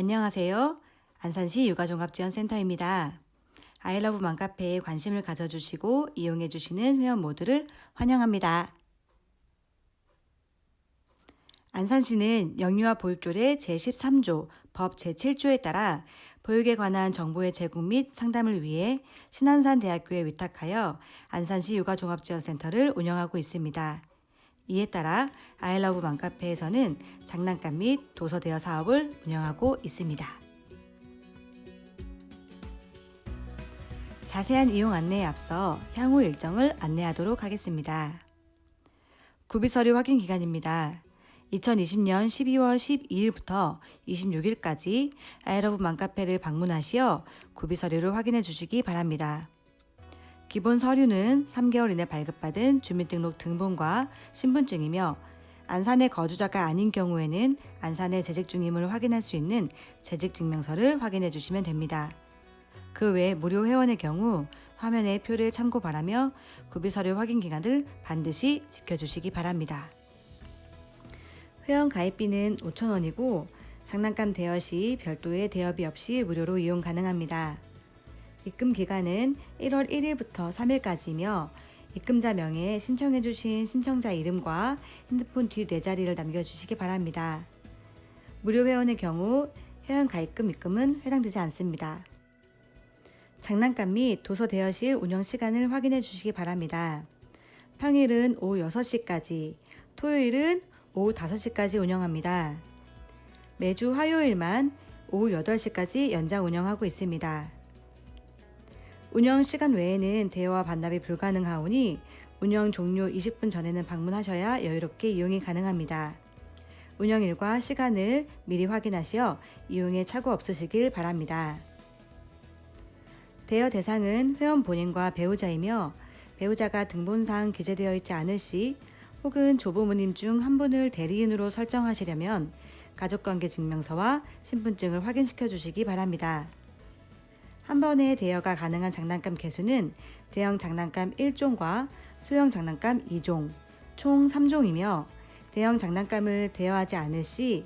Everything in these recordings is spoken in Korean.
안녕하세요. 안산시 육아종합지원센터입니다. 아이러브 맘카페에 관심을 가져주시고 이용해주시는 회원 모두를 환영합니다. 안산시는 영유아 보육조례 제13조, 법 제7조에 따라 보육에 관한 정보의 제공 및 상담을 위해 신안산대학교에 위탁하여 안산시 육아종합지원센터를 운영하고 있습니다. 이에 따라 아이러브 맘카페에서는 장난감 및 도서 대여 사업을 운영하고 있습니다. 자세한 이용 안내에 앞서 향후 일정을 안내하도록 하겠습니다. 구비 서류 확인 기간입니다. 2020년 12월 12일부터 26일까지 아이러브 맘카페를 방문하시어 구비 서류를 확인해 주시기 바랍니다. 기본 서류는 3개월 이내 발급받은 주민등록 등본과 신분증이며 안산의 거주자가 아닌 경우에는 안산에 재직 중임을 확인할 수 있는 재직 증명서를 확인해 주시면 됩니다. 그 외 무료 회원의 경우 화면의 표를 참고 바라며 구비 서류 확인 기간을 반드시 지켜주시기 바랍니다. 회원 가입비는 5,000원이고 장난감 대여 시 별도의 대여비 없이 무료로 이용 가능합니다. 입금 기간은 1월 1일부터 3일까지이며 입금자 명에 신청해주신 신청자 이름과 핸드폰 뒤네 자리를 남겨주시기 바랍니다. 무료 회원의 경우 회원 가입금 입금은 해당되지 않습니다. 장난감 및 도서 대여실 운영 시간을 확인해 주시기 바랍니다. 평일은 오후 6시까지, 토요일은 오후 5시까지 운영합니다. 매주 화요일만 오후 8시까지 연장 운영하고 있습니다. 운영 시간 외에는 대여와 반납이 불가능하오니 운영 종료 20분 전에는 방문하셔야 여유롭게 이용이 가능합니다. 운영일과 시간을 미리 확인하시어 이용에 착오 없으시길 바랍니다. 대여 대상은 회원 본인과 배우자이며 배우자가 등본상 기재되어 있지 않을 시 혹은 조부모님 중 한 분을 대리인으로 설정하시려면 가족관계 증명서와 신분증을 확인시켜 주시기 바랍니다. 한 번에 대여가 가능한 장난감 개수는 대형 장난감 1종과 소형 장난감 2종, 총 3종이며 대형 장난감을 대여하지 않을 시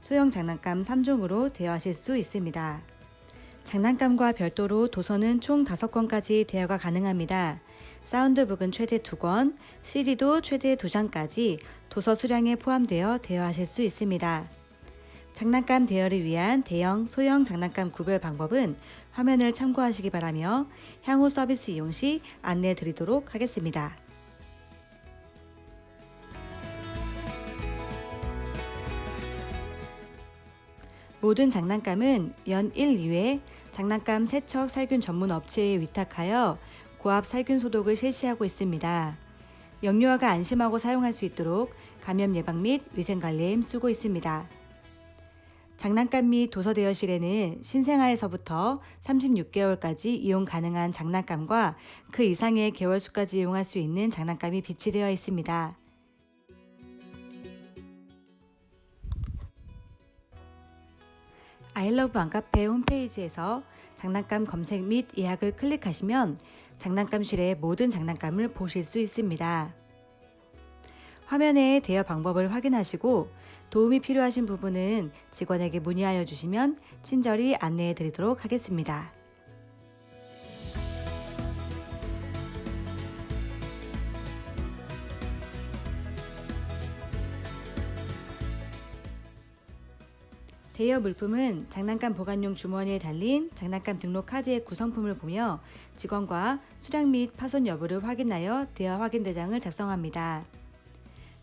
소형 장난감 3종으로 대여하실 수 있습니다. 장난감과 별도로 도서는 총 5권까지 대여가 가능합니다. 사운드북은 최대 2권, CD도 최대 2장까지 도서 수량에 포함되어 대여하실 수 있습니다. 장난감 대여를 위한 대형, 소형 장난감 구별 방법은 화면을 참고하시기 바라며 향후 서비스 이용 시 안내해 드리도록 하겠습니다. 모든 장난감은 연 1, 2회 장난감 세척 살균 전문 업체에 위탁하여 고압 살균 소독을 실시하고 있습니다. 영유아가 안심하고 사용할 수 있도록 감염 예방 및 위생 관리에 힘쓰고 있습니다. 장난감 및 도서 대여실에는 신생아에서부터 36개월까지 이용 가능한 장난감과 그 이상의 개월 수까지 이용할 수 있는 장난감이 비치되어 있습니다. 아이러브 맘카페 홈페이지에서 장난감 검색 및 예약을 클릭하시면 장난감실의 모든 장난감을 보실 수 있습니다. 화면의 대여 방법을 확인하시고 도움이 필요하신 부분은 직원에게 문의하여 주시면 친절히 안내해 드리도록 하겠습니다. 대여 물품은 장난감 보관용 주머니에 달린 장난감 등록 카드의 구성품을 보며 직원과 수량 및 파손 여부를 확인하여 대여 확인 대장을 작성합니다.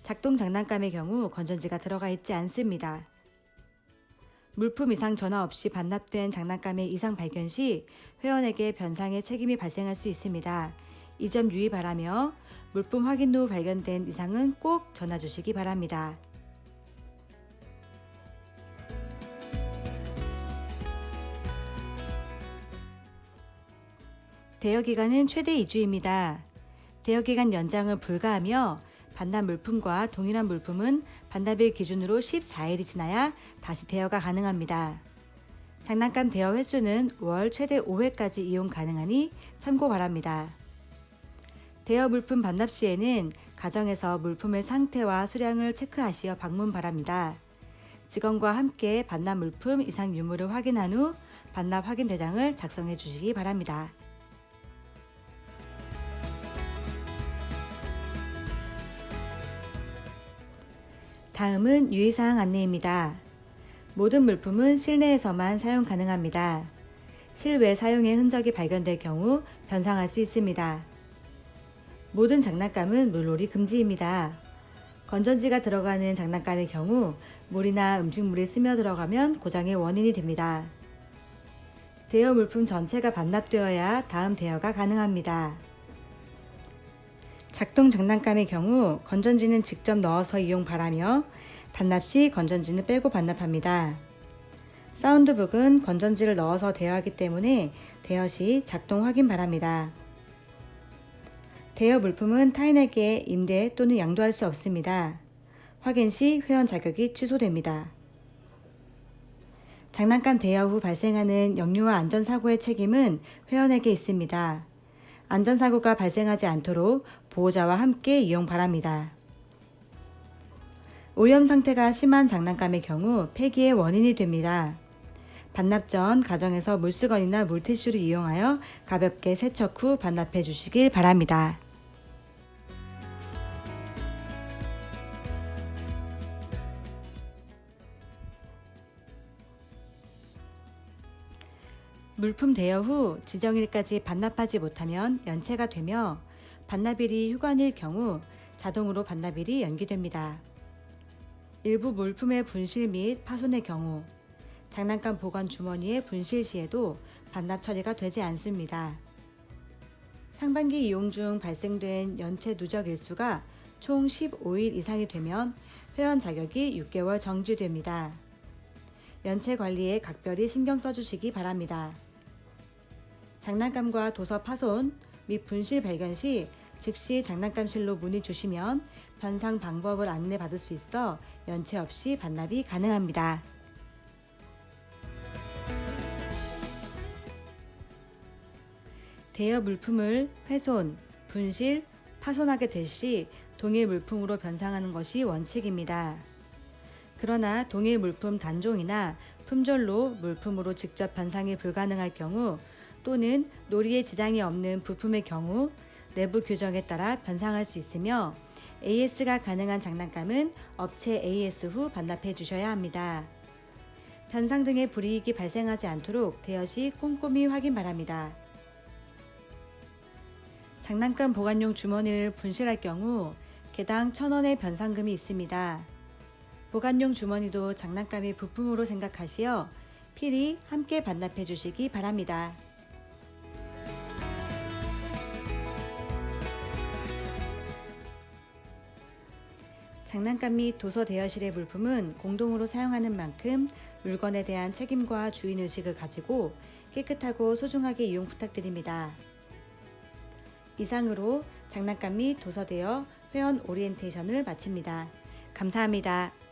작동 장난감의 경우 건전지가 들어가 있지 않습니다. 물품 이상 전화 없이 반납된 장난감의 이상 발견 시 회원에게 변상의 책임이 발생할 수 있습니다. 이 점 유의 바라며 물품 확인 후 발견된 이상은 꼭 전화 주시기 바랍니다. 대여 기간은 최대 2주입니다. 대여 기간 연장을 불가하며 반납 물품과 동일한 물품은 반납일 기준으로 14일이 지나야 다시 대여가 가능합니다. 장난감 대여 횟수는 월 최대 5회까지 이용 가능하니 참고 바랍니다. 대여 물품 반납 시에는 가정에서 물품의 상태와 수량을 체크하시어 방문 바랍니다. 직원과 함께 반납 물품 이상 유무를 확인한 후 반납 확인 대장을 작성해 주시기 바랍니다. 다음은 유의사항 안내입니다. 모든 물품은 실내에서만 사용 가능합니다. 실외 사용의 흔적이 발견될 경우 변상할 수 있습니다. 모든 장난감은 물놀이 금지입니다. 건전지가 들어가는 장난감의 경우 물이나 음식물이 스며 들어가면 고장의 원인이 됩니다. 대여 물품 전체가 반납되어야 다음 대여가 가능합니다. 작동 장난감의 경우 건전지는 직접 넣어서 이용 바라며 반납 시 건전지는 빼고 반납합니다. 사운드북은 건전지를 넣어서 대여하기 때문에 대여 시 작동 확인 바랍니다. 대여 물품은 타인에게 임대 또는 양도할 수 없습니다. 확인 시 회원 자격이 취소됩니다. 장난감 대여 후 발생하는 역류와 안전사고의 책임은 회원에게 있습니다. 안전사고가 발생하지 않도록 보호자와 함께 이용 바랍니다. 오염 상태가 심한 장난감의 경우 폐기의 원인이 됩니다. 반납 전 가정에서 물수건이나 물티슈를 이용하여 가볍게 세척 후 반납해 주시길 바랍니다. 물품 대여 후 지정일까지 반납하지 못하면 연체가 되며 반납일이 휴관일 경우 자동으로 반납일이 연기됩니다. 일부 물품의 분실 및 파손의 경우 장난감 보관 주머니의 분실 시에도 반납 처리가 되지 않습니다. 상반기 이용 중 발생된 연체 누적 일수가 총 15일 이상이 되면 회원 자격이 6개월 정지됩니다. 연체 관리에 각별히 신경 써주시기 바랍니다. 장난감과 도서 파손 및 분실 발견 시 즉시 장난감실로 문의 주시면 변상 방법을 안내 받을 수 있어 연체 없이 반납이 가능합니다. 대여 물품을 훼손, 분실, 파손하게 될 시 동일 물품으로 변상하는 것이 원칙입니다. 그러나 동일 물품 단종이나 품절로 물품으로 직접 변상이 불가능할 경우 또는 놀이에 지장이 없는 부품의 경우 내부 규정에 따라 변상할 수 있으며 AS가 가능한 장난감은 업체 AS 후 반납해 주셔야 합니다. 변상 등의 불이익이 발생하지 않도록 대여 시 꼼꼼히 확인 바랍니다. 장난감 보관용 주머니를 분실할 경우 개당 1,000원의 변상금이 있습니다. 보관용 주머니도 장난감의 부품으로 생각하시어 필히 함께 반납해 주시기 바랍니다. 장난감 및 도서 대여실의 물품은 공동으로 사용하는 만큼 물건에 대한 책임과 주인의식을 가지고 깨끗하고 소중하게 이용 부탁드립니다. 이상으로 장난감 및 도서 대여 회원 오리엔테이션을 마칩니다. 감사합니다.